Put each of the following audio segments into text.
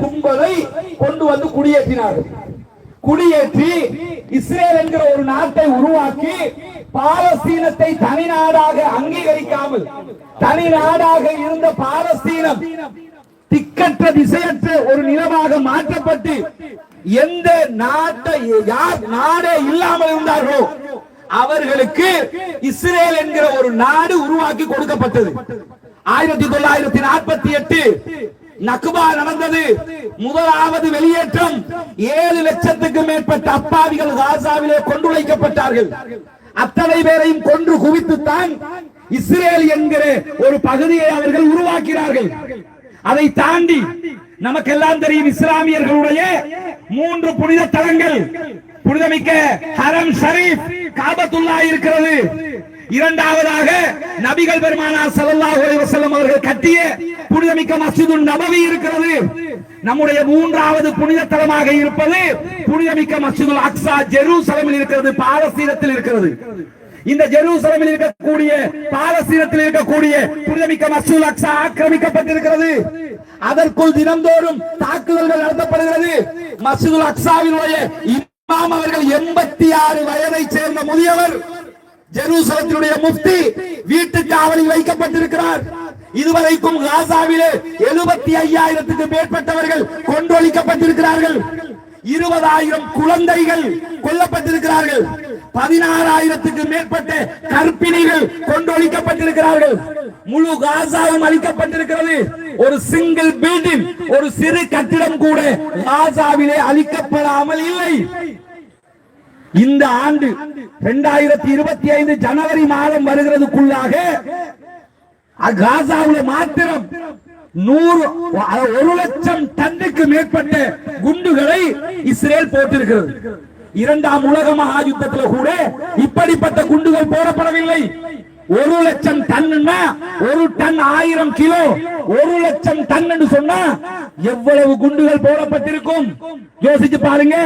கும்பலை கொண்டு வந்து குடியேற்றினார்கள் குடியேற்றி இஸ்ரேல் என்கிற ஒரு நாட்டை உருவாக்கி பாலஸ்தீனத்தை தனி நாடாக அங்கீகரிக்காமல் தனி நாடாக இருந்த பாலஸ்தீனம் திக்கற்ற திசையற்ற ஒரு நிலமாக மாற்றப்பட்டு எந்த நாட்டை யார் நாடே இல்லாமல் இருந்தார்களோ அவர்களுக்கு இஸ்ரேல் என்கிற ஒரு நாடு உருவாக்கி கொடுக்கப்பட்டது. ஆயிரத்தி தொள்ளாயிரத்தி நாற்பத்தி எட்டு நக்குபா நடந்தது. முதலாவது வெளியேற்றம் ஏழு லட்சத்துக்கு மேற்பட்ட அப்பாவிகள் காசாவிலே கொண்டு வைக்கப்பட்டார்கள் அத்தனை பேரையும் கொன்று குவித்துத்தான் இஸ்ரேல் என்கிற ஒரு பகுதியை அவர்கள் உருவாக்கினார்கள். அதை தாண்டி நமக்கெல்லாம் தெரியும் இஸ்லாமியர்களுடைய மூன்று புனித தலங்கள். புனிதமிக்க ஹரம் ஷரீப் காபத்துல்லா இருக்கிறது. இரண்டாவதாக நபிகள் பெருமானார் ஸல்லல்லாஹு அலைஹி வஸல்லம் அவர்கள் கட்டிய புனிதமிக்க மஸ்ஜிதுன் நபவி இருக்கிறது. நம்முடைய மூன்றாவது புனித தலமாக இருப்பது புனிதமிக்க மஸ்ஜிதுல் அக்ஸா ஜெருசலமில் இருக்கிறது பாலஸ்தீனத்தில் இருக்கிறது. இந்த ஜெருசலமில் இருக்கக்கூடிய பாலஸ்தீனத்தில் இருக்கக்கூடிய புனிதமிக்க மசூல் அக்ஸா ஆக்கிரமிக்கப்பட்டிருக்கிறது. அதற்குள் தினந்தோறும் தாக்குதல்கள் நடத்தப்படுகிறது. மசூல் அக்ஸாவினுடைய இமாம் அவர்கள் எண்பத்தி ஆறு வயதை சேர்ந்த முதியவர் ஜெருசலத்தினுடைய முஃப்தி வீட்டு காவலில் வைக்கப்பட்டிருக்கிறார். இதுவரைக்கும் காசாவிலே எழுபத்தி ஐயாயிரத்துக்கு மேற்பட்டவர்கள் கொண்டொழிக்கப்பட்டிருக்கிறார்கள் இருபதாயிரம் குழந்தைகள் கொல்லப்பட்டிருக்கிறார்கள். பதினாறாயிரத்துக்கு மேற்பட்ட கற்பிணிகள் கொண்டொழிக்கப்பட்டிருக்கிறார்கள் முழு காசாவும் அளிக்கப்பட்டிருக்கிறது ஒரு சிங்கிள் பில்டிங் ஒரு சிறு கட்டிடம் கூட காசாவிலே அளிக்கப்படாமல் இல்லை. இந்த ஆண்டு இரண்டாயிரத்தி இருபத்தி ஐந்து ஜனவரி மாதம் வருகிறதுக்குள்ளாக காசாவில் மாத்திரம் நூறு ஒரு லட்சம் டன்னுக்கு மேற்பட்ட குண்டுகளை இஸ்ரேல் போட்டிருக்கிறது. இரண்டாம் உலக மகாயுத்தத்துல கூட இப்படிப்பட்ட குண்டுகள் போடப்படவில்லை. ஒரு லட்சம் டன்னுன்னா ஒரு டன் ஆயிரம் கிலோ. ஒரு லட்சம் டன்னு சொன்னா எவ்வளவு குண்டுகள் போடப்பட்டிருக்கும்? யோசிச்சு பாருங்க.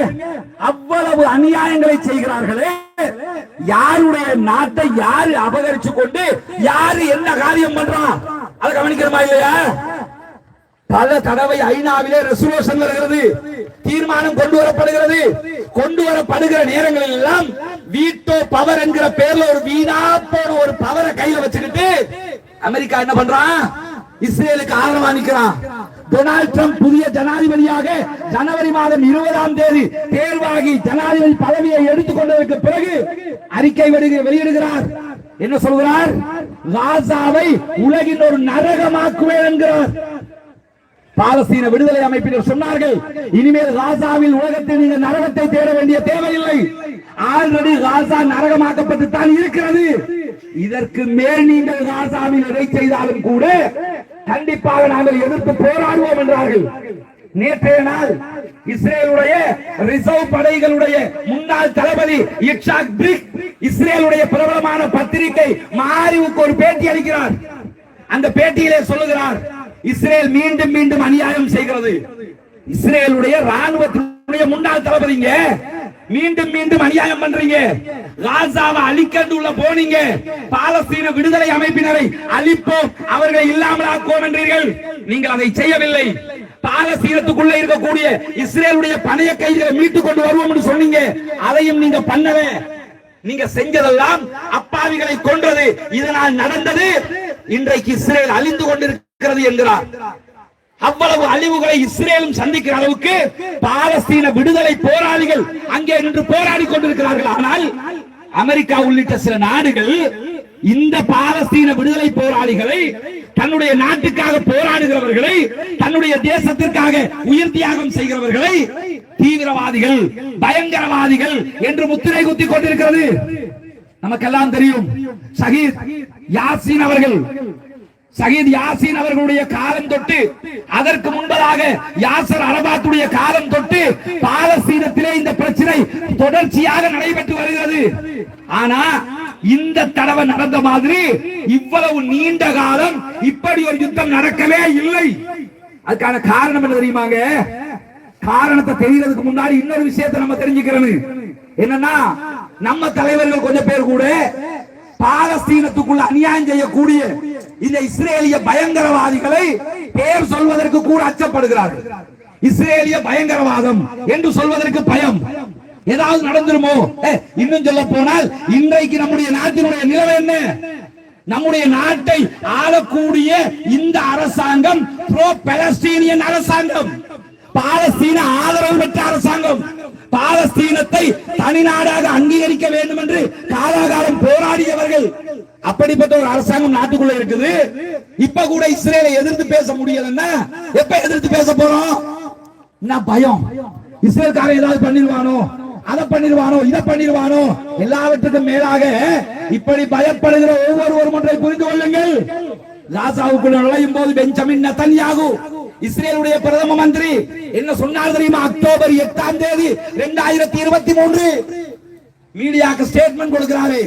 அவ்வளவு அநியாயங்களை செய்கிறார்களே. யாருடைய நாட்டை யாரு அபகரிச்சு கொண்டு யாரு என்ன காரியம் பண்றான்? அதை கவனிக்கிறமா இல்லையா? பல தடவை ஐநாவிலே ரெசல்யூஷன் வருகிறது. தீர்மானம் கொண்டு வரப்படுகிறது கொண்டு வரப்படுகிற நேரங்களில் எல்லாம் வீட்டோ பவர் என்கிற பேர்ல ஒரு வீணா போன ஒரு பவரை கையில வச்சுக்கிட்டு அமெரிக்கா என்ன பண்றான் இஸ்ரேலுக்கு ஆதரவா நிற்கிறான் டொனால்ட் ட்ரம்ப் புதிய ஜனாதிபதியாக ஜனவரி மாதம் இருபதாம் தேதி தேர்வாகி ஜனாதிபதி பதவியை எடுத்துக் கொண்டதற்கு பிறகு அறிக்கை வெளியிடுகிறார். என்ன சொல்கிறார்? காசாவை உலகின் ஒரு நரகமாக்குவேன் என்கிறார். பாலஸ்தீன விடுதலை அமைப்பினர் சொன்னார்கள் இனிமேல் காசாவில் உலகத்தில் நீங்கள் நரகத்தை தேட வேண்டிய தேவையில்லை. ஆல்ரெடி காசா நரகமாக்கப்பட்டு தான் இருக்கிறது. இதற்கு மேல் நீங்கள் காசாவில் எதை செய்தாலும் கூட கண்டிப்பாக நாங்கள் எதிர்த்து போராடுவோம் என்றார்கள். நேற்றைய நாள் இஸ்ரேலுடைய ரிசர்வ் படைகளுடைய முன்னாள் தளபதி இட்சாக் பிரிக் இஸ்ரேலுடைய பிரபலமான பத்திரிகை மாரிவுக்கு ஒரு பேட்டி அளிக்கிறார். அந்த பேட்டியிலே சொல்லுகிறார் இஸ்ரேல் மீண்டும் மீண்டும் அநியாயம் செய்கிறது. இஸ்ரேலுடைய ராணுவத்தினுடைய முன்னாள் தளபதிங்க மீண்டும் மீண்டும் அநியாயம் பண்றீங்க. காசாவை அழிக்கண்டு உள்ள போனீங்க. பாலஸ்தீன விடுதலை அமைப்பினரை அழிப்போம் அவர்களை இல்லாமல் ஆக்குவோம் என்றீர்கள். நீங்கள் அதை செய்யவில்லை. பாலஸ்தீனத்துக்குள்ள இருக்கக்கூடிய இஸ்ரேலுடைய பணைய கைதிகளை மீட்டுக் கொண்டு வருவோம் என்று சொன்னீங்க. அதையும் நீங்க பண்ணல. நீங்க செஞ்சதெல்லாம் அப்பாவிகளை கொன்றது. இதனால் நடந்தது. இன்றைக்கு இஸ்ரேல் அழிந்து இருக்கிறது என்கிறார். அவ்வளவு அழிவுகளை இஸ்ரேலும் சந்திக்கிற அளவுக்கு பாலஸ்தீன விடுதலை போராளிகள் அங்கே நின்று போராடி கொண்டிருக்கிறார்கள். ஆனால் அமெரிக்கா உள்ளிட்ட சில நாடுகள் இந்த பாலஸ்தீன விடுதலை போராளிகளை தன்னுடைய நாட்டுக்காக போராடுகிறவர்களை தன்னுடைய தேசத்திற்காக உயிர் தியாகம் செய்கிறவர்களை தீவிரவாதிகள் பயங்கரவாதிகள் என்று முத்திரை குத்தி கொண்டிருக்கிறது. நமக்கெல்லாம் தெரியும். ஷஹீத் யாசின் அவர்கள் சகித் யாசின் அவர்களுடைய காலம் தொட்டு அதற்கு முன்பதாக யாசர் அரபாத்துடைய காலம் தொட்டு பாலஸ்தீனத்திலே இந்த பிரச்சனை தொடர்ச்சியாக நடைபெற்று வருகிறது. ஆனா இந்த தடவை நடந்த மாதிரி இவ்வளவு நீண்ட காலம் இப்படி ஒரு யுத்தம் நடக்கவே இல்லை. அதுக்கான காரணம் என்ன தெரியுமாங்க? காரணத்தை தெரியறதுக்கு முன்னாடி இன்னொரு விஷயத்தை நம்ம தெரிஞ்சுக்கிறது. என்னன்னா நம்ம தலைவர்கள் கொஞ்சம் பேர் கூட பாலஸ்தீனத்துக்குள்ள அநியாயம் செய்யக்கூடிய இந்த இஸ்ரேலிய பயங்கரவாதிகளை பெயர் சொல்வதற்கு கூட அச்சப்படுகிறார்கள். இஸ்ரேலிய பயங்கரவாதம் என்று சொல்வதற்கு பயம். ஏதாவது நடந்துருமோ? இன்னும் சொல்ல போனால் இன்றைக்கு நம்முடைய நாட்டினுடைய நிலவு என்ன? நம்முடைய நாட்டை ஆளக்கூடிய இந்த அரசாங்கம் ப்ரோ பலஸ்தீனியன் அரசாங்கம். பாலஸ்தீன ஆதரவு பெற்ற அரசாங்கம். பாலஸ்தீனத்தை தனிநாடாக அங்கீகரிக்க வேண்டும் என்று காலாகாலம் போராடியவர்கள். அப்படிப்பட்ட ஒரு அரசாங்கம் நாட்டுக்குள்ள இருக்குது. இப்ப கூட இஸ்ரேலை எதிர்த்து பேச முடியலன்னா எப்ப எதிர்த்து பேச போறோம்? என்ன பயம்? இஸ்ரேல்காரன் ஏதாவது பண்ணிருவானோ அதை பண்ணிருவானோ இதை பண்ணிடுவானோ? எல்லாவற்றுக்கும் மேலாக இப்படி பயப்படுகிற ஒவ்வொருவரும் ஒன்றை புரிந்து கொள்ளுங்கள். ராசாவுக்குள்ள நுழையும் போது பெஞ்சமின் நத்தன்யாகு இஸ்ரேலுடைய பிரதம மந்திரி. என்ன சொன்னார் தெரியுமா? அக்டோபர் எட்டாம் தேதி இரண்டாயிரத்தி இருபத்தி மூன்று. மீடியாக்கு ஸ்டேட்மெண்ட் கொடுக்கிறாரு.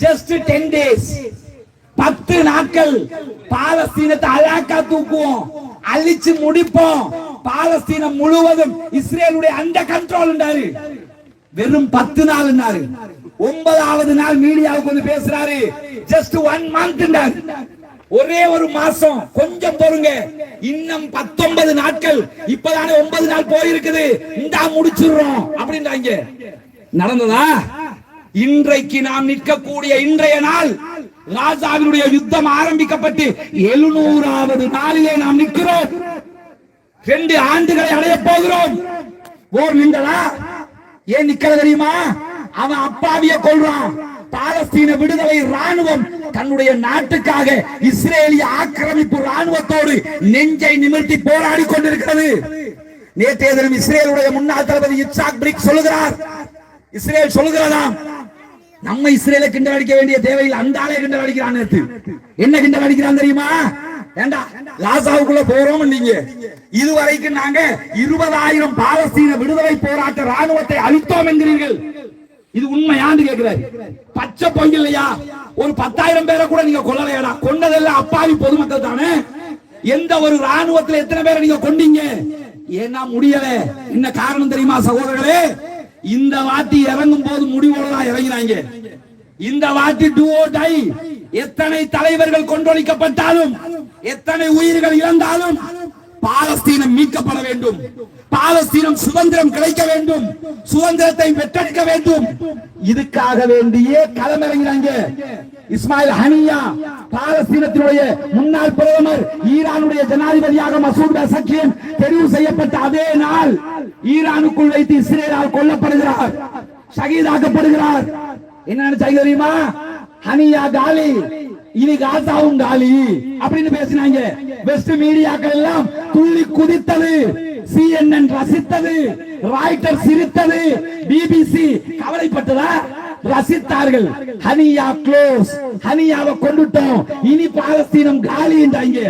ஜஸ்ட் டென் டேஸ் பத்து நாட்கள் பாலஸ்தீனத்தை அழாக்கா தூக்குவோம். அழிச்சு முடிப்போம். பாலஸ்தீனம் முழுவதும் இஸ்ரேலுடைய அந்த கண்ட்ரோல் வெறும் பத்து நாள் ஒன்பதாவது நாள் மீடியாவுக்கு வந்து பேசுறாரு. ஜஸ்ட் ஒன் மந்த் ஒரே ஒரு மாசம். கொஞ்சம் பொறுங்க. இன்னும் பத்தொன்பது நாட்கள். இப்பதானே ஒன்பது நாள் போயிருக்குது. இந்தா முடிச்சிடுறோம். அப்படின்றாங்க. நடந்ததா? இன்றைக்கு நாம் நிற்கக்கூடிய இன்றைய நாள் ராஜாவினுடைய யுத்தம் ஆரம்பிக்கப்பட்டு எழுநூறாவது நாளிலே நாம் நிற்கிறோம். ரெண்டு ஆண்டுகளை அடைய போகிறோம். ஓர் நின்றதா? ஏன் நிக்கிற தெரியுமா? அவன் அப்பாவிய கொள்றான் பாலஸ்தீன விடுதலை ராணுவம் தன்னுடைய நாட்டுக்காக இஸ்ரேலிய ஆக்கிரமிப்பு ராணுவத்தோடு நெஞ்சை நிமிர்த்தி போராடி கொண்டிருக்கிறது. நேற்றைய தினம் இஸ்ரேலுடைய முன்னாள் தளபதி இச்சாக் பிரிக் சொல்லுகிறார். இஸ்ரேல் சொல்லுகிறதாம். நம்ம இஸ்ரேல கிண்டல் அடிக்க வேண்டிய தேவையில் அந்த ஆளே கிண்டல் அடிக்கிறான் நேத்து. என்ன கிண்டல் அடிக்கிறான் தெரியுமா? ஏண்டா லாசாவுக்குள்ள போறோம் நீங்க. இதுவரைக்கும் நாங்க இருபதாயிரம் பாலஸ்தீன விடுதலை போராட்ட ராணுவத்தை அழித்தோம் என்கிறீர்கள். இது உண்மையான்னு கேட்கிறாரு பச்சை பொங்கல் இல்லையா ஒரு பத்தாயிரம் பேரை கூட நீங்க கொல்லலையாடா? கொண்டதெல்லாம் அப்பாவி பொதுமக்கள் தானே? எந்த ஒரு ராணுவத்துல எத்தனை பேரை நீங்க கொண்டீங்க ஏன்னா முடியல. என்ன காரணம் தெரியுமா சகோதரர்களே? இந்த வாட்டி இறங்கும் போது முடிவோட தான் இறங்கினாங்க. இந்த வாட்டி டூ டை எத்தனை தலைவர்கள் கொண்டொழிக்கப்பட்டாலும் எத்தனை உயிர்கள் இழந்தாலும் பாலஸ்தீனம் மீட்கப்பட வேண்டும். பாலஸ்தீனம் சுதந்திரம் கிடைக்க வேண்டும். சுதந்திரத்தை பெற்றெடுக்க வேண்டும். இதுக்காக வேண்டியே களமிறங்கினாங்க. இஸ்மாயில் ஹனியா பாலஸ்தீனத்தினுடைய முன்னாள் பிரதமர் ஈரானுடைய ஜனாதிபதியாக மசூத் அசக்கியம் தெரிவு செய்யப்பட்ட அதே நாள் ஈரானுக்குள் வைத்து இஸ்ரேலால் கொல்லப்படுகிறார் ஷகீதாக்கப்படுகிறார். என்ன நினைச்சாங்க தெரியுமா? ஹனியா காலி இனி காசாவும் காலி அப்படின்னு பேசினாங்க. வெஸ்ட் மீடியாக்கள் எல்லாம் துள்ளி குதித்தது. சிஎன்என் ரசித்தது ராய்டர் சிரித்தது பிபிசி கவலைப்பட்டதா ரசித்தார்கள். ஹனியா க்ளோஸ் ஹனியாவை கொண்டுட்டோம். இனி பாலஸ்தீனம் காலி என்றாங்க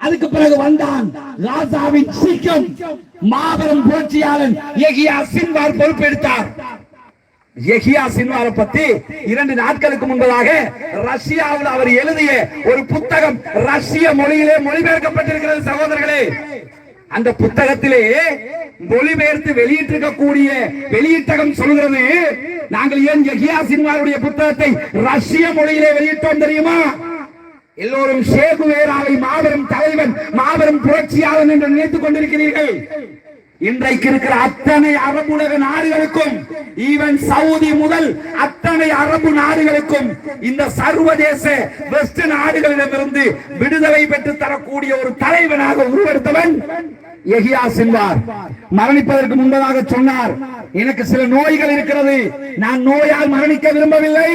அதுக்கு பிறகு வந்தான் ராஜாவின் சீக்கிரம் மாபெரும் புரட்சியாளன் எகியா சின்வார் பொறுப்பெடுத்தார். எஹியா சின்வாரை பத்தி இரண்டு நாட்களுக்கு முன்பதாக ரஷ்யாவில் அவர் எழுதிய ஒரு புத்தகம் ரஷ்ய மொழியிலே மொழிபெயர்க்கப்பட்டிருக்கிறது சகோதரர்களே. அந்த புத்தகத்திலே மொழிபெயர்த்து வெளியிட்டிருக்கக்கூடிய வெளியீட்டகம் சொல்கிறது. நாங்கள் ஏன் எஹியா சின்வாருடைய புத்தகத்தை ரஷ்ய மொழியிலே வெளியிட்டோம் தெரியுமா? எல்லோரும் ஷேகுவேராவை மாபெரும் தலைவன் மாபெரும் புரட்சியாளன் என்று நினைத்துக் கொண்டிருக்கிறீர்கள். இன்றைக்கு இருக்கிற அத்தனை அரபுலக நாடுகளுக்கும் ஈவன் சவுதி முதல் அத்தனை அரபு நாடுகளுக்கும் இந்த சர்வதேச வெஸ்ட் நாடுகளிடமிருந்து விடுதலை பெற்று தரக்கூடிய ஒரு தலைவனாக உருவெடுத்தவன் எஹியா சின்வார். மரணிப்பதற்கு முன்பதாக சொன்னார். எனக்கு சில நோய்கள் இருக்கிறது. நான் நோயால் மரணிக்க விரும்பவில்லை.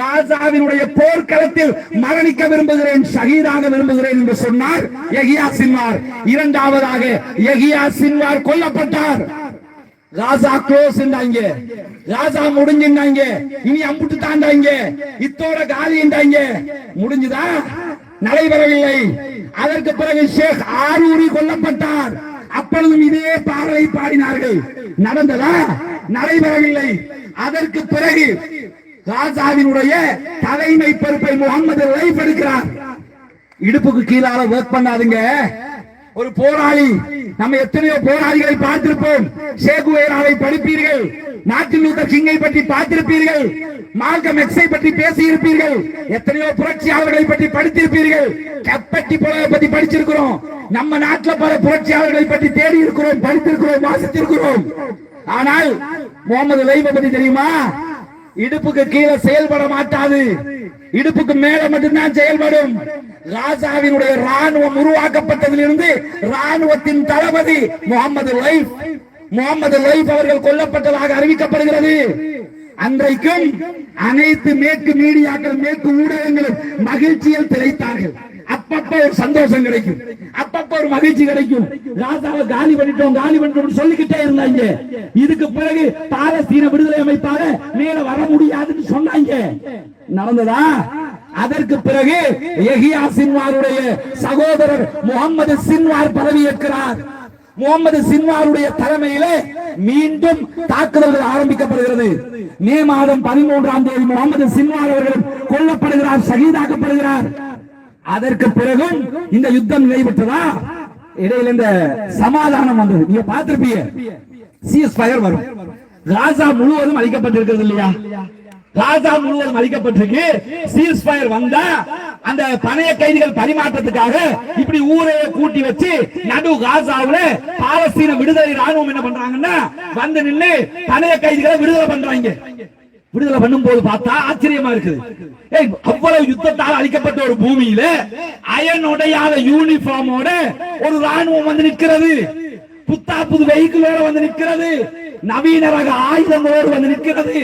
ராஜாவினுடைய போர்க்களத்தில் மரணிக்க விரும்புகிறேன் ஷஹீதாக விரும்புகிறேன் என்று சொன்னார் எஹியா சின்வார். இரண்டாவதாக எஹியா சின்வார் கொல்லப்பட்டார். ராஜா க்ளோஸ் ராஜா முடிஞ்சிருந்தாங்க இனி அம்புட்டு தாண்டாங்க இத்தோட காலி முடிஞ்சுதா? நடைபெறவில்லை. அதற்கு பிறகு ஷேக் ஆரூரி கொல்லப்பட்டார். அப்பொழுதும் இதே பாடலை பாடினார்கள். நடந்ததா? நடைபெறவில்லை. அதற்கு பிறகு ராஜாவினுடைய தலைமை பொறுப்பை முகமது லைஃப் எடுக்கிறார். இடுப்புக்கு கீழால ஒர்க் பண்ணாதுங்க. ஒரு போராளி. நம்ம எத்தனையோ போராளிகளை பார்த்திருப்போம். சேகுவேராவை படிப்பீர்கள். நாட்டில் லூதர் கிங்கை பற்றி பார்த்திருப்பீர்கள். மால்கம் எக்ஸை பற்றி பேசியிருப்பீர்கள். எத்தனையோ புரட்சியாளர்களை பற்றி படித்திருப்பீர்கள். கப்பட்டி போல பற்றி படிச்சிருக்கிறோம். நம்ம நாட்டில் பல புரட்சியாளர்களை பற்றி தேடி இருக்கிறோம் படித்திருக்கிறோம் வாசித்திருக்கிறோம். ஆனால் முகமது லைவ பத்தி தெரியுமா? இடுப்புக்கு கீழே செயல்பட மாட்டாது. இடுப்புக்கு மேல மட்டும்தான் செயல்படும். ராஜாவினுடைய ராணுவம் உருவாக்கப்பட்டதிலிருந்து ராணுவத்தின் தளபதி முகமது லைஃப். முகமது லைஃப் அவர்கள் கொல்லப்பட்டதாக அறிவிக்கப்படுகிறது. அன்றைக்கும் அனைத்து மேற்கு மீடியாக்கள் மேற்கு ஊடகங்களும் மகிழ்ச்சியில் திளைத்தார்கள். அப்பப்ப ஒரு சந்தோஷம் கிடைக்கும். அப்பப்ப ஒரு மகிழ்ச்சி கிடைக்கும். ராஜாவை காலி பண்ணிட்டோம் காலி பண்ணிட்டோம் சொல்லிக்கிட்டே இருந்தாங்க. இதுக்கு பிறகு பாலஸ்தீன விடுதலை அமைப்பாக மேல வர முடியாதுன்னு சொன்னாங்க. நடந்ததா? அதற்கு பிறகு எஹியா சின்வாருடைய சகோதரர் முகமது சின்வார் பதவியேற்கிறார். முகமது சின்வாருடைய தலைமையிலே மீண்டும் தாக்குதல்கள் ஆரம்பிக்கப்படுகிறது. மே மாதம் பதிமூன்றாம் தேதி முகமது சின்வார் அவர்கள் கொல்லப்படுகிறார் சகிதாக்கப்படுகிறார் அதற்கு பிறகும் இந்த யுத்தம் நிறைவேற்றதா இடையில இந்த சமாதானம் வந்தது. நீங்க பார்த்திருப்பீங்க. சிஎஸ் ஃபயர் வரும். காசா முழுவதும் அழிக்கப்பட்டிருக்கிறது இல்லையா? காசா முழுவதும் அழிக்கப்பட்டிருக்கு. சீஸ் ஃபயர் வந்தா அந்த பணைய கைதிகள் பரிமாற்றத்துக்காக இப்படி ஊரைய கூட்டி வச்சு நடு காசாவுல பாலஸ்தீன விடுதலை ராணுவம் என்ன பண்றாங்கன்னா வந்து நின்னு பணைய கைதிகளை விடுதலை பண்றாங்க. விடுதலை பண்ணும் போது பார்த்தா ஆச்சரியமா இருக்குது. ஏய், அவ்வளவு யுத்தத்தால் அழிக்கப்பட்ட ஒரு பூமியில அயன் உடையாத யூனிஃபார்மோட ஒரு ராணுவம் வந்து நிற்கிறது. புத்தா புது வெஹிக்கிளோட வந்து நிற்கிறது. நவீன ரக ஆயுதங்களோடு வந்து நிற்கிறது.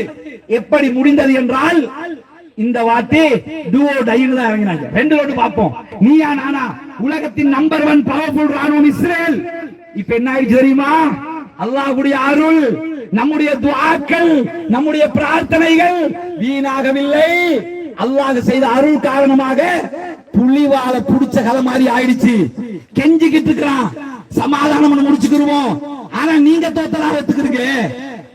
எப்படி முடிந்தது என்றால் இந்த வாட்டி டுவோ டைன்னு தான் இறங்கினாங்க. ரெண்டு ரோடு பார்ப்போம். நீயா நானா? உலகத்தின் நம்பர் ஒன் பவர்ஃபுல் ராணுவம் இஸ்ரேல். இப்ப என்ன ஆயிடுச்சு தெரியுமா? அல்லாஹ்வுடைய அருள் நம்முடைய துவாக்கள் நம்முடைய பிரார்த்தனைகள் வீணாகவில்லை. அல்லாஹ் செய்த அருள் காரணமாக புள்ளிவால புடிச்ச கதை மாதிரி ஆயிடுச்சு. கெஞ்சிக்கிட்டு இருக்கிறான். சமாதானம் முடிச்சுக்கிருவோம். ஆனா நீங்க தோத்தலா ஒத்துக்கிறீங்க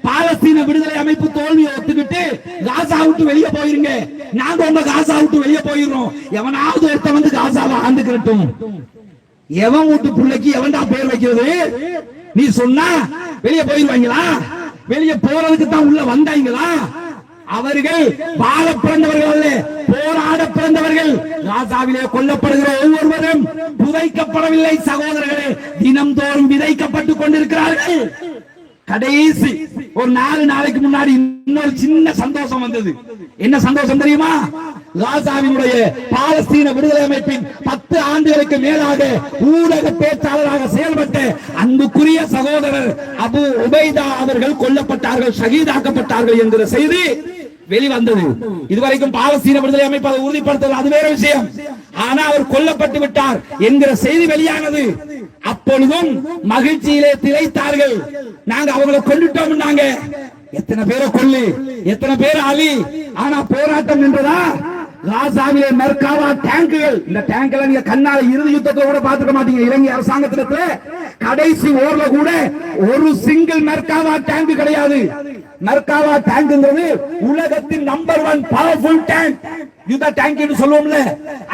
பாலஸ்தீன விடுதலை அமைப்பு தோல்வியை ஒத்துக்கிட்டு காசா விட்டு வெளியே போயிருங்க. நாங்க உங்க காசா விட்டு வெளியே போயிடுறோம். எவனாவது ஒருத்த வந்து காசாவை ஆண்டுக்கிறட்டும். எவன் வீட்டு பிள்ளைக்கு எவன்டா பேர் வைக்கிறது? நீ சொன்னா வெளியே போயிருவாங்களா? வெளியே போறதுக்கு தான் உள்ள வந்தாங்களா? அவர்கள் வாழ பிறந்தவர்கள் அல்ல போராட பிறந்தவர்கள். ராசாவிலே கொல்லப்படுகிற ஒவ்வொருவரும் புதைக்கப்படவில்லை சகோதரர்களே. தினம்தோறும் விதைக்கப்பட்டு கொண்டிருக்கிறார்கள். கடைசி ஒரு நாலு நாளைக்கு முன்னாடி இன்னொரு சின்ன சந்தோஷம் வந்தது. என்ன சந்தோஷம் தெரியுமா? காசாவினுடைய பாலஸ்தீன விடுதலை அமைப்பின் பத்து ஆண்டுகளுக்கு மேலாக ஊடக பேச்சாளராக செயல்பட்ட அன்புக்குரிய சகோதரர் அபு உபைதா அவர்கள் கொல்லப்பட்டார்கள் ஷகீதாக்கப்பட்டார்கள் என்கிற செய்தி வெளிவந்தது. இதுவரைக்கும் பாலஸ்தீன விடுதலை அமைப்பு அதை உறுதிப்படுத்தது அது வேற விஷயம். ஆனா அவர் கொல்லப்பட்டு விட்டார் என்கிற செய்தி வெளியானது. அப்பொழுதும் மகிழ்ச்சியிலே திளைத்தார்கள். நாங்க அவங்களை கொண்டுட்டோம் எத்தனை பேரை கொல்லு? எத்தனை பேர் அலி ஆனா போராட்டம் நின்றதா? காசாவிலே மெர்காவா டேங்குகள். இந்த டேங்க்ல நீங்க கண்ணால இறுதி யுத்தத்துல கூட பாத்துக்க மாட்டீங்க. இலங்கை அரசாங்கத்திடத்துல கடைசி ஓர்ல கூட ஒரு சிங்கிள் மெர்காவா டேங்க் கிடையாது. நர்காவா டேங்க்ங்கிறது உலகத்தின் நம்பர் ஒன் பவர்ஃபுல் டேங்க் யுத்த டேங்க் என்று சொல்லுவோம்ல.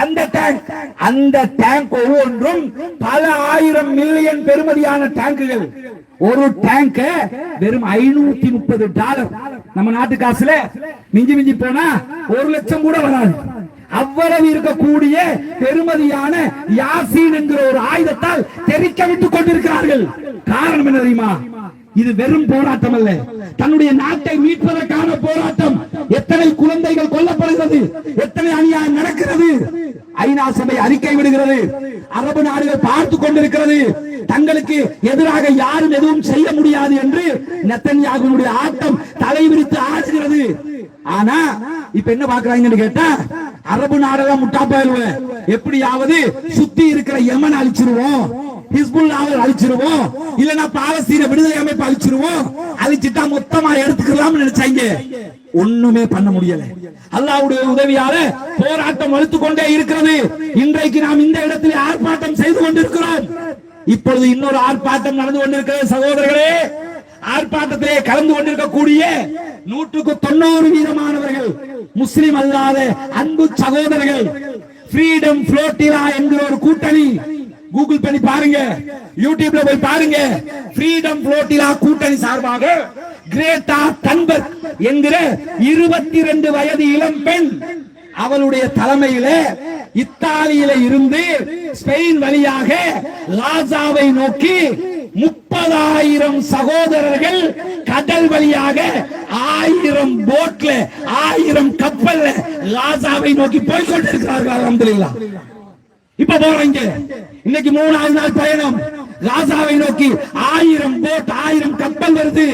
அந்த டேங்க் அந்த டேங்க் ஒவ்வொன்றும் பல ஆயிரம் மில்லியன் பெருமதியான டேங்குகள் ஒரு டேங்க வெறும் ஐநூத்தி முப்பது டாலர் நம்ம நாட்டு காசுல மிஞ்சி மிஞ்சி போனா ஒரு லட்சம் கூட வராது. அவ்வளவு இருக்கக்கூடிய பெருமதியான யாசீன் என்கிற ஒரு ஆயுதத்தால் தெரிக்க விட்டுக் கொண்டிருக்கிறார்கள். காரணம் என்ன தெரியுமா? இது வெறும் போராட்டம் அல்ல. தன்னுடைய நாட்டை மீட்பதற்கான போராட்டம். எத்தனை குழந்தைகள் கொல்லப்படுகிறது. எத்தனை அநியாயம் நடக்கிறது. ஐநா சபை அறிக்கை விடுகிறது. அரபு நாடுகள் பார்த்து கொண்டிருக்கிறது. தங்களுக்கு எதிராக யாரும் எதுவும் செய்ய முடியாது என்று நெத்தன்யாகுனுடைய ஆட்டம் தலைவிரித்து ஆடுகிறது. ஆனா இப்ப என்ன பாக்குறாங்கன்னு கேட்டா அரபு நாடெல்லாம் முட்டா போயிருவேன் எப்படியாவது சுத்தி இருக்கிற யமன் அழிச்சிருவோம். ஹிஸ்புல்லாவை அழிச்சிருவோம். இல்லனா பாலஸ்தீன விடுதலை அமைப்பு அழிச்சிருவோம். அழிச்சிட்டா மொத்தமா எடுத்துக்கலாம்னு நினைச்சாங்க. ஒண்ணுமே பண்ண முடியல. அல்லாவுடைய உதவியால போராட்டம் வலுத்து கொண்டே இருக்கிறது. இன்றைக்கு நாம் இந்த இடத்தில் ஆர்ப்பாட்டம் செய்து கொண்டிருக்கிறோம். இப்பொழுது இன்னொரு ஆர்ப்பாட்டம் நடந்து கொண்டிருக்கிறது சகோதரர்களே. ஆர்ப்பாட்டத்திலே கலந்து கொண்டிருக்கக்கூடிய நூற்றுக்கு தொண்ணூறு வீதமானவர்கள் முஸ்லிம் அல்லாத அன்பு சகோதரர்கள். ஃப்ரீடம் புளோட்டிலா என்கிற ஒரு கூட்டணி கூகுள் பண்ணி பாருங்க. யூடியூப்ல போய் பாருங்க. ஃப்ரீடம் புளோட்டிலா கூட்டணி சார்பாக கிரேட்டா தன்பர் என்கிற இருபத்தி ரெண்டு வயது இளம் பெண் அவளுடைய தலைமையில இத்தாலியில இருந்து ஸ்பெயின் வழியாக லாசாவை நோக்கி முப்பதாயிரம் சகோதரர்கள் கடல் வழியாக ஆயிரம் போட்ல ஆயிரம் கப்பல்ல லாசாவை நோக்கி போய் கொண்டிருக்கிறார்கள் அலமதுல்லா இப்ப போறீங்க. இன்னைக்கு மூணாவது நாள் பயணம். ராசாவை நோக்கி ஆயிரம் போட் ஆயிரம் கப்பல் வருது.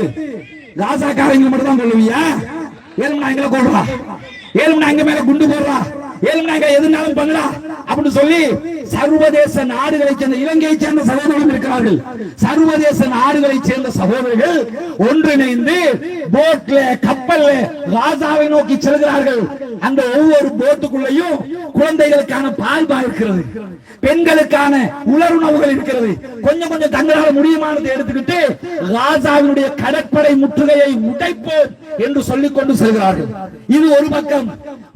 ராசாக்காரங்க மட்டும் தான் கொள்ளுவியா ஏழுமணா எங்களை கொள்றா ஏழுமணா எங்க மேல குண்டு போடுறா. ஏழுமணா எதுனாலும் பண்ணலாம் அப்படின்னு சொல்லி சர்வதேச நாடுகளை சேர்ந்த இலங்கையை சேர்ந்த சகோதரர்கள் இருக்கிறார்கள். சர்வதேச நாடுகளை சேர்ந்த சகோதரர்கள் ஒன்றிணைந்து போட்ல கப்பல்ல ராஜாவை நோக்கி செல்கிறார்கள். அந்த ஒவ்வொரு போட்டுக்குள்ளேயும் குழந்தைகளுக்கான பால் இருக்கிறது. பெண்களுக்கான உலருணவுகள் இருக்கிறது. கொஞ்சம் கொஞ்சம் தங்களால் முடியுமானதை எடுத்துக்கிட்டு ராஜாவினுடைய கடற்படை முற்றுகையை முடைப்போம் என்று சொல்லிக் கொண்டு செல்கிறார்கள். இது ஒரு பக்கம்.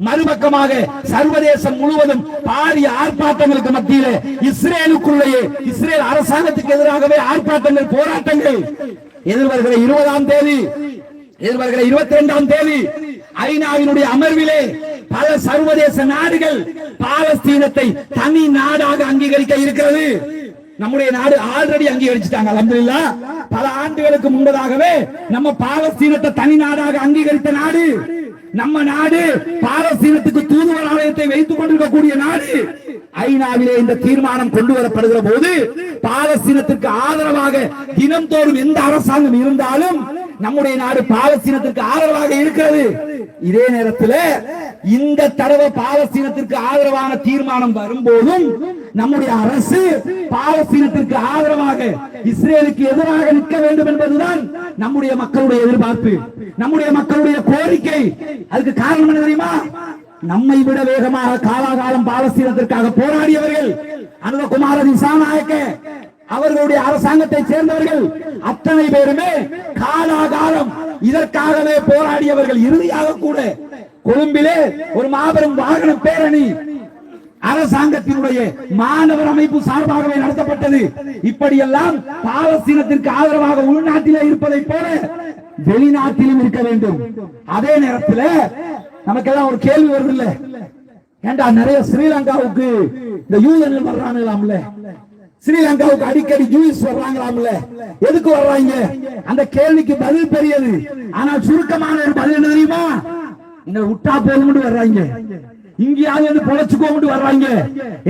மறுபக்கமாக சர்வதேசம் முழுவதும் பாரிய ஆர்ப்பாட்டங்களுக்கு மத்தியிலே இஸ்ரேலுக்குள்ளேயே இஸ்ரேல் அரசாங்கத்துக்கு எதிராகவே ஆர்ப்பாட்டங்கள் போராட்டங்கள். எதிர்வருகிற இருபதாம் தேதி எதிர்வருகிற இருபத்தி இரண்டாம் தேதி ஐநாவினுடைய அமர்விலே பல சர்வதேச நாடுகள் பாலஸ்தீனத்தை தனி நாடாக அங்கீகரிக்க இருக்கிறது. நம்முடைய நாடு ஆல்ரெடி அங்கீகரிச்சுட்டாங்க அல்ஹம்துலில்லாஹ் பல ஆண்டுகளுக்கு முன்பதாகவே நம்ம பாலஸ்தீனத்தை தனி நாடாக அங்கீகரித்த நாடு. நம்ம நாடு பாலஸ்தீனத்துக்கு தூதுவர் ஆலயத்தை வைத்துக் கொண்டிருக்கக்கூடிய நாடு. ஐநாவிலே இந்த தீர்மானம் கொண்டு வரப்படுகிற போது பாலஸ்தீனத்திற்கு ஆதரவாக தினம்தோறும் எந்த அரசாங்கம் இருந்தாலும் நம்முடைய நாடு பாலஸ்தீனத்திற்கு ஆதரவாக இருக்கிறது. இதே நேரத்தில் இந்த தடவை பாலஸ்தீனத்திற்கு ஆதரவான தீர்மானம் வரும்போதும் நம்முடைய அரசு பாலஸ்தீனத்திற்கு ஆதரவாக இஸ்ரேலுக்கு எதிராக நிற்க வேண்டும் என்பதுதான் நம்முடைய மக்களுடைய எதிர்பார்ப்பு. நம்முடைய மக்களுடைய கோரிக்கை. அதுக்கு காரணம் என்ன தெரியுமா? நம்மை விட வேகமாக காலாகாலம் பாலஸ்தீனத்திற்காக போராடியவர்கள் அனுரகுமார திசாநாயக்க. அவர்களுடைய அரசாங்கத்தை சேர்ந்தவர்கள் அத்தனை பேருமே காலாகாலம் இதற்காகவே போராடியவர்கள் இறுதியாக கூட கொழும்பிலே ஒரு மாபெரும் வாகன பேரணி அரசாங்கத்தினுடைய மாணவர் அமைப்பு சார்பாகவே நடத்தப்பட்டது. இப்படியெல்லாம் பாலஸ்தீனத்திற்கு ஆதரவாக உள்நாட்டிலே இருப்பதை போல வெளிநாட்டிலும் இருக்க வேண்டும். அதே நேரத்தில் நமக்கெல்லாம் ஒரு கேள்வி வருது இல்ல ஏண்டா நிறைய ஸ்ரீலங்காவுக்கு இந்த யூதர்கள் வர்றாங்களாம்ல ஸ்ரீலங்காவுக்கு அடிக்கடி ஜூஸ் வர்றாங்களாம்ல. எதுக்கு வர்றாங்க? அந்த கேள்விக்கு பதில் பெரியது. ஆனா சுருக்கமான ஒரு பதில் என்ன தெரியுமா? இங்க விட்டா போதும்னு வர்றாங்க. இங்கேயாவது வந்து பொழைச்சுக்கோன்னு வர்றாங்க.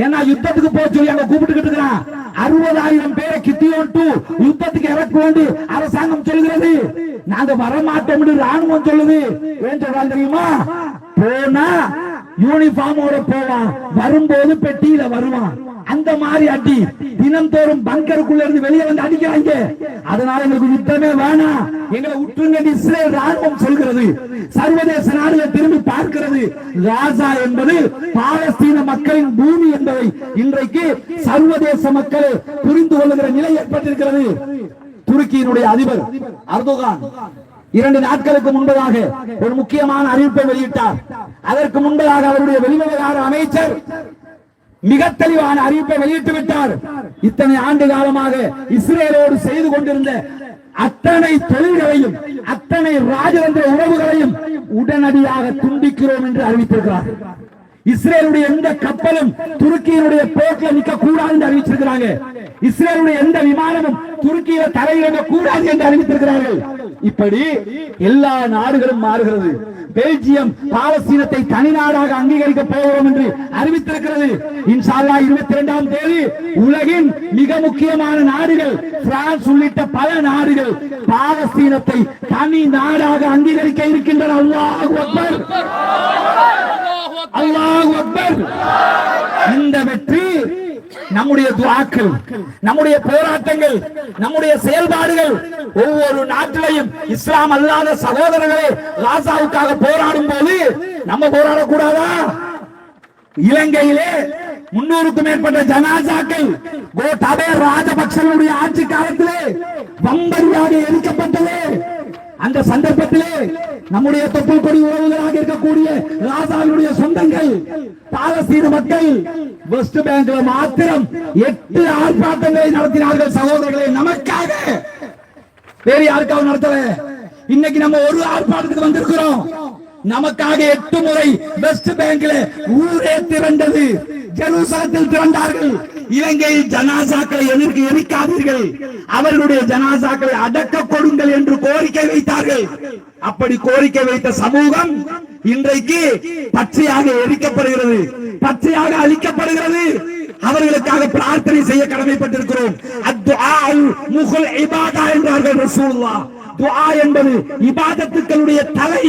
ஏன்னா யுத்தத்துக்கு போக சொல்லி அங்க கூப்பிட்டுக்கிட்டு இருக்கிறான். அறுபதாயிரம் பேரை கித்தியோட்டு யுத்தத்துக்கு இறக்குவோண்டு அரசாங்கம் சொல்கிறது நாங்க வரமாட்டோம்னு ராணுவம் சொல்லுது. ஏன் சொல்றாங்க தெரியுமா? போனா யூனிஃபார்மோட போவான். வரும்போது பெட்டியில வருவான். அந்த மாதிரி அடி தினந்தோறும் பங்கருக்குள்ள இருந்து வெளியே வந்து அடிக்கிறாங்க. அதனால எங்களுக்கு யுத்தமே வேணாம். எங்களை உற்றுங்க இஸ்ரேல் ராணுவம் சொல்கிறது. சர்வதேச நாடுகள் திரும்பி பார்க்கிறது. ராஜா என்பது பாலஸ்தீன மக்களின் பூமி என்பதை இன்றைக்கு சர்வதேச மக்கள் புரிந்து கொள்ளுகிற நிலை ஏற்பட்டிருக்கிறது. துருக்கியினுடைய அதிபர் அர்தோகான் இரண்டு நாட்களுக்கு முன்பதாக ஒரு முக்கியமான அறிவிப்பை வெளியிட்டார். அதற்கு முன்பதாக அவருடைய வெளிவிவகார அமைச்சர் மிக தெளிவான அறிவிப்பை வெளியிட்டு விட்டார் இத்தனை ஆண்டு காலமாக இஸ்ரேலோடு செய்து கொண்டிருந்த அத்தனை தொழில்களையும் அத்தனை ராஜதந்திர உறவுகளையும் உடனடியாக துண்டிக்கிறோம் என்று அறிவித்திருக்கிறார். இஸ்ரேலுடைய எந்த கப்பலும் துருக்கியினுடைய போர்ட்ல நிக்க கூடாது என்று அறிவிச்சிருக்கிறாங்க இஸ்ரேலுடைய எந்த விமானமும் துருக்கியில தரையிறங்க கூடாது என்று அறிவித்திருக்கிறார்கள். இப்படி எல்லா நாடுகளும் மாறுகிறது. பெல்ஜியம் பாலஸ்தீனத்தை தனி நாடாக அங்கீகரிக்க போகிறோம் என்று அறிவித்திருக்கிறது. இன்ஷால்லா இருபத்தி இரண்டாம் தேதி உலகின் மிக முக்கியமான நாடுகள் பிரான்ஸ் உள்ளிட்ட பல நாடுகள் பாலஸ்தீனத்தை தனி நாடாக அங்கீகரிக்க இருக்கின்றன. அல்லாஹ் அக்பர். அல்லாஹ் அக்பர். இந்த வெற்றி நம்முடைய துவாக்கள் நம்முடைய போராட்டங்கள் நம்முடைய செயல்பாடுகள் ஒவ்வொரு நாட்டிலையும் இஸ்லாம் அல்லாத சகோதரர்களே ராசாவுக்காக போராடும் போது நம்ம போராடக்கூடாதா? இலங்கையிலே முன்னூறுக்கும் மேற்பட்ட ஜனாசாக்கள் கோட்டாபே ராஜபக்சனுடைய ஆட்சி காலத்திலே வம்பரியாக எரிக்கப்பட்டது. அந்த சந்தர்ப்பத்திலே நம்முடைய தொப்புள் கொடி உறவுகளாக இருக்கக்கூடிய ராஜாவினுடைய சொந்தங்கள் பாலஸ்தீன மக்கள் வெஸ்ட் பேங்க்ல மாத்திரம் எட்டு ஆர்ப்பாட்டங்களை நடத்தினார்கள் சகோதரர்களை நமக்காக. வேறு யாருக்காவது நடத்தல. இன்னைக்கு நம்ம ஒரு ஆர்ப்பாட்டத்துக்கு வந்திருக்கிறோம். நமக்காக எட்டு முறை வெஸ்ட் பேங்க்ல ஊரே திரண்டது. ஜெருசலத்தில் திரண்டார்கள் இலங்கையில் ஜனாசாக்களை எதிர்க்கு எரிக்காதீர்கள். அவர்களுடைய ஜனாசாக்களை அடக்க கொடுங்கள் என்று கோரிக்கை வைத்தார்கள். அப்படி கோரிக்கை வைத்த சமூகம் இன்றைக்கு பச்சையாக எரிக்கப்படுகிறது. பச்சையாக அழிக்கப்படுகிறது. அவர்களுக்காக பிரார்த்தனை செய்ய கடமைப்பட்டிருக்கிறோம். அத்துஆஉ முகுல் இபாதா என்றார்கள் ரசூலுல்லாஹ். துஆ என்பது இபாதத்துக்களுடைய தலை.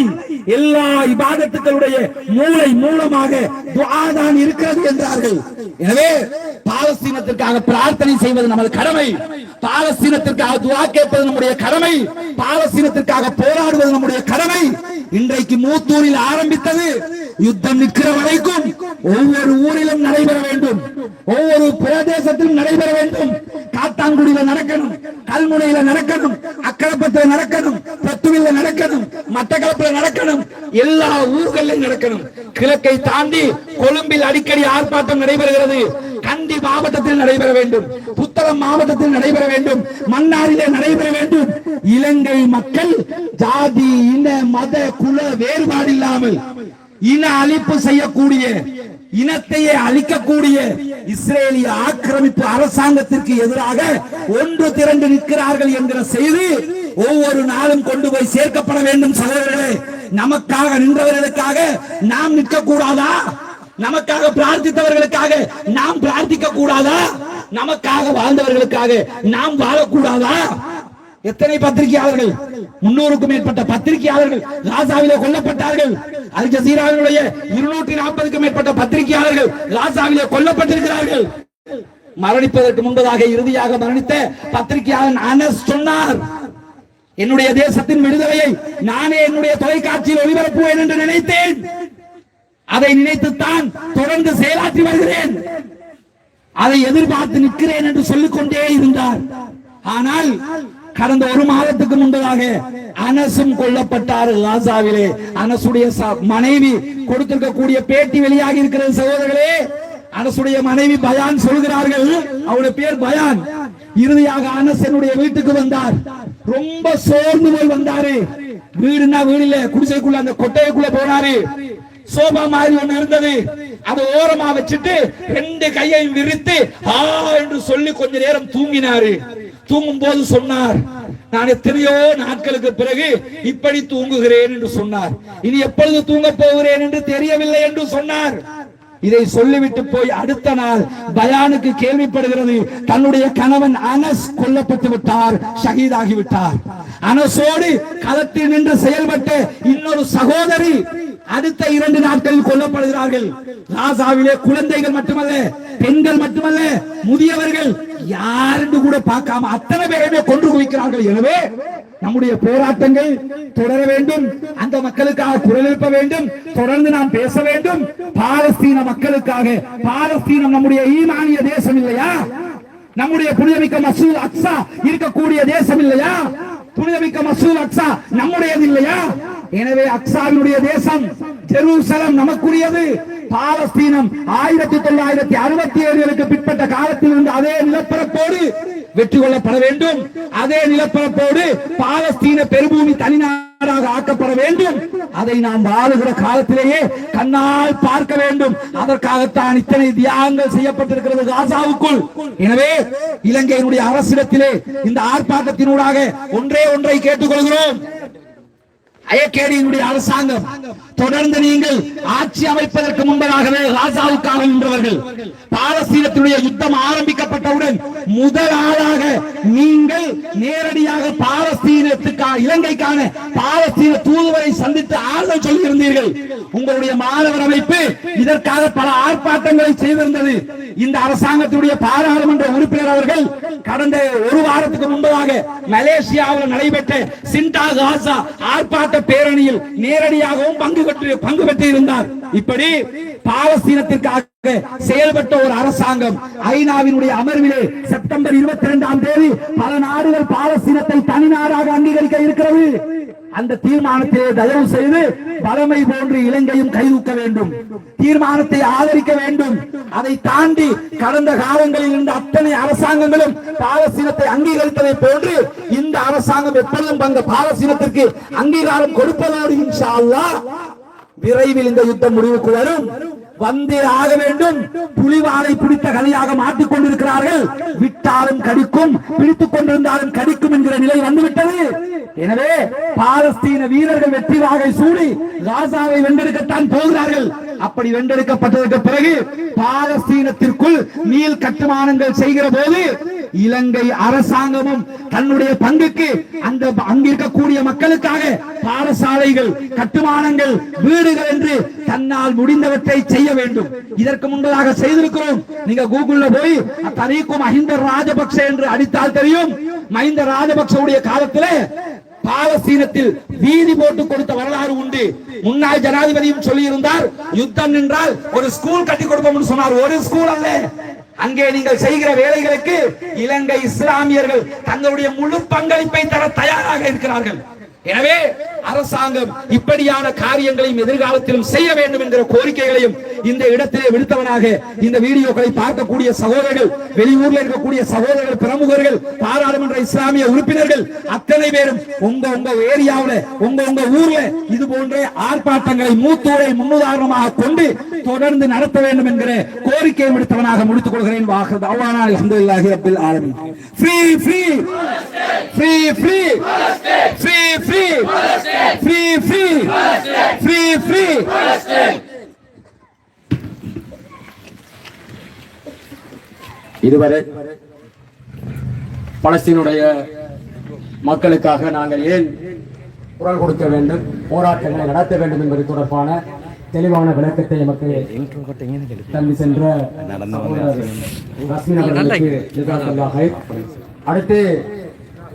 எல்லா இபாதத்துக்களுடைய மூளை மூலமாக துஆ தான் இருக்கிறது என்றார்கள். எனவே பாலஸ்தீனத்திற்காக பிரார்த்தனை செய்வது நமது கடமை. பாலஸ்தீனத்திற்காக துவா கேட்பது நம்முடைய கடமை. பாலஸ்தீனத்திற்காக போராடுவது நம்முடைய கடமை. இன்றைக்கு மூத்தூரில் ஆரம்பித்தது. யுத்தம் நிற்கிற வரைக்கும் ஒவ்வொரு ஊரிலும் நடைபெற வேண்டும். ஒவ்வொரு பிரதேசத்திலும் நடைபெற வேண்டும். காத்தாங்குடியில நடக்கணும். கல்முனையில நடக்கணும். அக்கரப்பத்தில் நடக்கணும். பத்துவில நடக்கணும். மட்டக்களப்பில நடக்கணும். எல்லா ஊர்களிலும் நடக்கணும். கிழக்கை தாண்டி கொழும்பில் அடிக்கடி ஆர்ப்பாட்டம் நடைபெறுகிறது. கண்டி மாவட்டத்தில் நடைபெற வேண்டும். புத்தளம் மாவட்டத்தில் நடைபெற வேண்டும். மன்னாரிலே நடைபெற வேண்டும். இலங்கை மக்கள் ஜாதி இன மத குல வேறுபாடு இல்லாமல் இன அழிப்பு செய்யக்கூடிய இனத்தையே அழிக்கக்கூடிய இஸ்ரேலிய ஆக்கிரமிப்பு அரசாங்கத்திற்கு எதிராக ஒன்று திரண்டு நிற்கிறார்கள் என்கிற செய்தி ஒவ்வொரு நாளும் கொண்டு போய் சேர்க்கப்பட வேண்டும் சகோதரர்களே. நமக்காக நின்றவர்களுக்காக நாம் நிற்க கூடாதா நமக்காக பிரார்த்தித்தவர்களுக்காக நாம் பிரார்த்திக்க கூடாதா நமக்காக வாழ்ந்தவர்களுக்காக நாம் வாழக்கூடாதா? எத்தனை பத்திரிகையாளர்கள்? முன்னூறுக்கும் மேற்பட்ட பத்திரிகையாளர்கள் ராசாவிலே கொல்லப்பட்டார்கள். அல் ஜசீராவினுடைய இருநூற்றி நாற்பதுக்கும் மேற்பட்ட பத்திரிகையாளர்கள் ராசாவிலே கொல்லப்பட்டிருக்கிறார்கள். மரணிப்பதற்கு முன்பதாக இறுதியாக மரணித்த பத்திரிகையாளர் அனஸ் சொன்னார். என்னுடைய தேசத்தின் விடுதலையை நானே என்னுடைய தொலைக்காட்சியில் ஒளிபரப்புவேன் என்று நினைத்தேன். அதை நினைத்துத்தான் தொடர்ந்து செயலாற்றி வருகிறேன். அதை எதிர்பார்த்து நிற்கிறேன் என்று சொல்லிக் கொண்டே இருந்தார். ஆனால் கடந்த ஒரு மாதத்துக்கு முன்பதாக அனசும் கொல்லப்பட்டார் லாசாவிலே அனசுடைய மனைவி கொடுத்திருக்கக்கூடிய பேட்டி வெளியாகி இருக்கிறது சகோதரர்களே. அனசுடைய மனைவி பயான் சொல்கிறார்கள். அவருடைய பேர் பயான். இறுதியாக அனஸ் என்னுடைய வீட்டுக்கு வந்தார். ரொம்ப சோர்ந்து போய் வந்தாரு. வீடுனா வீடு இல்ல குடிசைக்குள்ள அந்த கொட்டைக்குள்ள போனாரு. சோபா மாதிரி ஒண்ணு இருந்தது. அதை ஓரமா வச்சுட்டு ரெண்டு கையையும் விரித்து ஆ என்று சொல்லி கொஞ்ச நேரம் தூங்கினாரு. தூங்கும் போது சொன்னார் நான் எத்தனையோ நாட்களுக்கு பிறகு இப்படி தூங்குகிறேன் என்று சொன்னார். இனி எப்பொழுது தூங்க போகிறேன் என்று தெரியவில்லை என்று சொன்னார். இதை சொல்லிவிட்டு போய் அடுத்த நாள் பயானுக்கு கேள்விப்படுகிறது. தன்னுடைய கணவன் அனஸ் கொல்லப்பட்டு விட்டார் ஷஹீதாகி விட்டார். அனசோடு களத்தில் நின்று செயல்பட்ட இன்னொரு சகோதரி அடுத்த இரண்டு நாட்களில் கொல்லப்படுகிறார்கள். ராசாவிலே குழந்தைகள் மட்டுமல்ல பெண்கள் மட்டுமல்ல முதியவர்கள் யாருன்னு கூட பார்க்காம அத்தனை பேருமே கொன்று குவிக்கிறார்கள். எனவே நம்முடைய போராட்டங்கள் தொடர வேண்டும் அந்த மக்களுக்காக குரல் எழுப்ப வேண்டும் தொடர்ந்து நாம் பேச வேண்டும். பாலஸ்தீன மக்களுக்காக பாலஸ்தீனம் நம்முடைய ஈமானிய தேசம் இல்லையா? நம்முடைய புனிதமிக்க மசூல் அக்ஸா இருக்கக்கூடிய தேசம் இல்லையா? புனிதமிக்க மசூல் அக்ஸா நம்முடையது இல்லையா? எனவே அக்சாவினுடைய தேசம் ஜெருசலம் நமக்குரியது. பாலஸ்தீனம் ஆயிரத்தி தொள்ளாயிரத்தி அறுபத்தி ஏழுகளுக்கு பிற்பட்ட காலத்தில் இருந்து அதே நிலப்பரப்போடு வெற்றி கொள்ளப்பட வேண்டும். அதே நிலப்பரப்போடு பாலஸ்தீன பெருபூமி தனிநாடாக ஆக்கப்பட வேண்டும். அதை நாம் வாழுகிற காலத்திலேயே கண்ணால் பார்க்க வேண்டும். அதற்காகத்தான் இத்தனை தியாகங்கள் செய்யப்பட்டிருக்கிறது காசாவுக்குள். எனவே இலங்கையினுடைய அரசிடத்திலே இந்த ஆர்ப்பாட்டத்தினூடாக ஒன்றே ஒன்றை கேட்டுக்கொள்கிறோம். அயக்கேடியினுடைய அரசாங்கம் தொடர்ந்து நீங்கள் ஆட்சி அமைப்பதற்கு முன்பதாகவே ராஜாவுக்காக நின்றவர்கள் பாலஸ்தீனத்தினுடைய யுத்தம் ஆரம்பிக்கப்பட்டவுடன் முதல் ஆளாக நீங்கள் நேரடியாக பாலஸ்தீனத்துக்கான இலங்கைக்கான பாலஸ்தீன தூதுவரை சந்தித்து ஆறுதல் சொல்லியிருந்தீர்கள். உங்களுடைய மாணவர் அமைப்பு இதற்காக பல ஆர்ப்பாட்டங்களை செய்திருந்தது. இந்த அரசாங்கத்தினுடைய பாராளுமன்ற உறுப்பினர் அவர்கள் கடந்த ஒரு வாரத்துக்கு முன்பதாக மலேசியாவில் நடைபெற்ற சிண்டா காசா ஆர்ப்பாட்ட பேரணியில் நேரடியாகவும் பங்கு பெற்று பங்கு பெற்று இருந்தார் இப்படி பாலஸ்தீனத்திற்காக செயல்பட்ட ஒரு அரசாங்கம். ஐநாவினுடைய அமர்விலே செப்டம்பர் இருபத்தி இரண்டாம் தேதி பல நாடுகள் பாலஸ்தீனத்தை தனி நாடாக அங்கீகரிக்க இருக்கிறது. அந்த தீர்மானத்தை தயவு செய்து பழமை போன்று இலங்கையும் கைதூக்க வேண்டும். தீர்மானத்தை ஆதரிக்க வேண்டும். அதை தாண்டி கடந்த காலங்களில் இருந்த அத்தனை அரசாங்கங்களும் பாலஸ்தீனத்தை அங்கீகரித்ததை போன்று இந்த அரசாங்கம் எப்பொழுதும் பங்க பாலஸ்தீனத்திற்கு அங்கீகாரம் கொடுப்பதோடு இன்ஷா அல்லாஹ் விரைவில் இந்த யுத்தம் முடிவுக்கு வரும். வந்தே ஆக வேண்டும். புலிவாலை பிடித்த கதையாக மாட்டிக் கொண்டிருக்கிறார்கள் விட்டாலும் கடிக்கும் பிடித்துக் கொண்டிருந்தாலும் கடிக்கும் என்கிற நிலை வந்துவிட்டது. எனவே பாலஸ்தீன வீரர்கள் வெற்றி வாகை சூடி காசாவை வென்றெடுக்கத்தான் போகிறார்கள். அப்படி வென்றெடுக்கப்பட்டதற்கு பிறகு பாலஸ்தீனத்திற்குள் நீள் கட்டுமானங்கள் செய்கிற போது இலங்கை அரசாங்கமும் தன்னுடைய பங்குக்கு அந்த அங்கிருக்கக்கூடிய மக்களுக்காக பாடசாலைகள் கட்டுமானங்கள் வீடுகள் என்று தன்னால் முடிந்தவற்றை செய்ய வேண்டும். இதற்கு முன்பதாக செய்திருக்கிறோம். நீங்க கூகுள்ல போய் தனிக்கும் மஹிந்த ராஜபக்ச என்று அடித்தால் தெரியும். மஹிந்த ராஜபக்சவுடைய காலத்திலே பாலஸ்தீனத்தில் வீதி போட்டு கொடுத்த வரலாறு உண்டு. முன்னாள் ஜனாதிபதியும் சொல்லி இருந்தார் யுத்தம் என்றால் ஒரு ஸ்கூல் கட்டி கொடுப்போம் சொன்னார். ஒரு ஸ்கூல் அல்ல. அங்கே நீங்கள் செய்கிற வேலைகளுக்கு இலங்கை இஸ்லாமியர்கள் தங்களுடைய முழு பங்களிப்பை தர தயாராக இருக்கிறார்கள். எனவே அரசாங்கம் இப்படியான காரியங்களையும் எதிர்காலத்திலும் செய்ய வேண்டும் என்கிற கோரிக்கைகளையும் இந்த இடத்திலே விடுத்தவனாக இந்த வீடியோக்களை பார்க்கக்கூடிய சகோதரர்கள் வெளியூர்ல இருக்கக்கூடிய சகோதரர்கள் பிரமுகர்கள் பாராளுமன்ற இஸ்லாமிய உறுப்பினர்கள் அத்தனை பேரும் உங்க உங்க ஏரியாவில உங்க உங்க ஊர்ல இது போன்ற ஆர்ப்பாட்டங்களை மூத்தூரை முன்னுதாரணமாக கொண்டு தொடர்ந்து நடத்த வேண்டும் என்கிற கோரிக்கை விடுத்தவனாக முடித்துக் கொள்கிறேன். வாக்குறது அவ்வானா அல்ஹம்துலில்லாஹி free free free free free free free free free free இதுவரை பலஸ்தீனுடைய மக்களுக்காக நாங்கள் ஏன் குரல் கொடுக்க வேண்டும் போராட்டங்களை நடத்த வேண்டும் என்பது தொடர்பான தெளிவான விளக்கத்தை எமக்கு தந்து சென்ற அடுத்து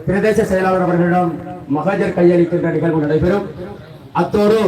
பிரதேச செயலாளர் அவர்களிடம் மகஜர் கையளிக்கின்ற நிகழ்வு நடைபெறும் அத்தோடு